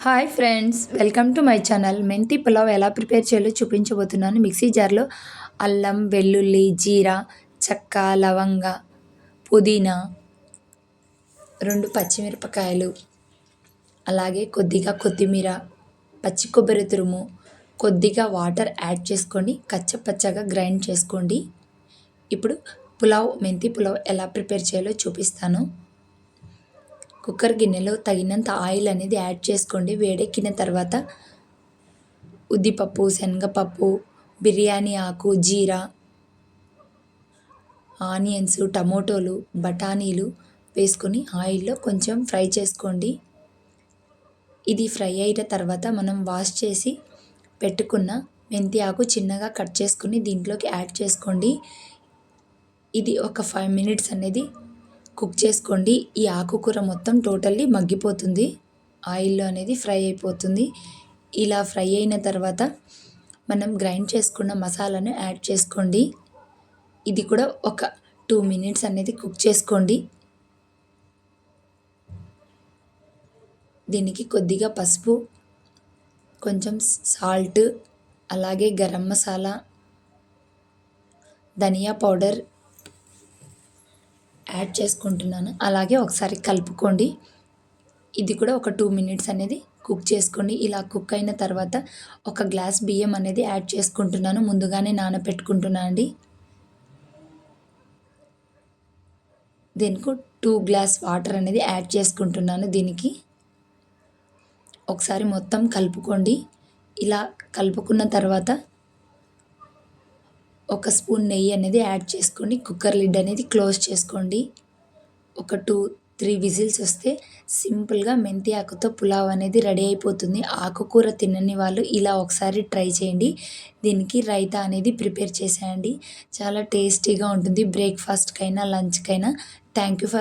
Hi friends welcome to my channel. మెంతి పులావ్ ఎలా prepare చేయాలో చూపించబోతున్నాను. మిక్సీ జార్లో అల్లం వెల్లుల్లి జీరా చెక్క లవంగ పుదీనా రెండు పచ్చిమిరపకాయలు అలాగే కొద్దిగా కొత్తిమీర పచ్చి కొబ్బరి తురుము కొద్దిగా వాటర్ యాడ్ చేసుకొని కచ్చపచ్చగా గ్రైండ్ చేసుకోండి. ఇప్పుడు పులావ్ మెంతి పులావ్ ఎలా ప్రిపేర్ చేయాలో చూపిస్తాను. కుక్కర్ గిన్నెలో తగినంత ఆయిల్ అనేది యాడ్ చేసుకోండి. వేడెక్కిన తర్వాత ఉద్దిపప్పు శనగపప్పు బిర్యానీ ఆకు జీరా ఆనియన్స్ టమోటోలు బఠానీలు వేసుకొని ఆయిల్లో కొంచెం ఫ్రై చేసుకోండి. ఇది ఫ్రై అయిన తర్వాత మనం వాష్ చేసి పెట్టుకున్న మెంతి ఆకు చిన్నగా కట్ చేసుకుని దీంట్లోకి యాడ్ చేసుకోండి. ఇది ఒక ఫైవ్ మినిట్స్ అనేది కుక్ చేసుకోండి. ఈ ఆకుకూర మొత్తం టోటల్లీ మగ్గిపోతుంది. ఆయిల్లో అనేది ఫ్రై అయిపోతుంది. ఇలా ఫ్రై అయిన తర్వాత మనం గ్రైండ్ చేసుకున్న మసాలాను యాడ్ చేసుకోండి. ఇది కూడా ఒక టూ మినిట్స్ అనేది కుక్ చేసుకోండి. దీనికి కొద్దిగా పసుపు కొంచెం సాల్ట్ అలాగే గరం మసాలా ధనియా పౌడర్ యాడ్ చేసుకుంటున్నాను. అలాగే ఒకసారి కలుపుకోండి. ఇది కూడా ఒక టూ మినిట్స్ అనేది కుక్ చేసుకోండి. ఇలా కుక్ అయిన తర్వాత ఒక గ్లాస్ బియ్యం అనేది యాడ్ చేసుకుంటున్నాను. ముందుగానే నానబెట్టుకుంటున్నాను అండి. దీనికి టూ గ్లాస్ వాటర్ అనేది యాడ్ చేసుకుంటున్నాను దీనికి. ఒకసారి మొత్తం కలుపుకోండి. ఇలా కలుపుకున్న తర్వాత ఒక స్పూన్ నెయ్యి అనేది యాడ్ చేసుకోండి. కుక్కర్ లిడ్ అనేది క్లోజ్ చేసుకోండి. ఒక టూ త్రీ విజిల్స్ వస్తే సింపుల్గా మెంతి ఆకుతో పులావ్ అనేది రెడీ అయిపోతుంది. ఆకుకూర తినని వాళ్ళు ఇలా ఒకసారి ట్రై చేయండి. దీనికి రైతా అనేది ప్రిపేర్ చేసేయండి. చాలా టేస్టీగా ఉంటుంది. బ్రేక్ఫాస్ట్కైనా లంచ్కైనా. Thank you for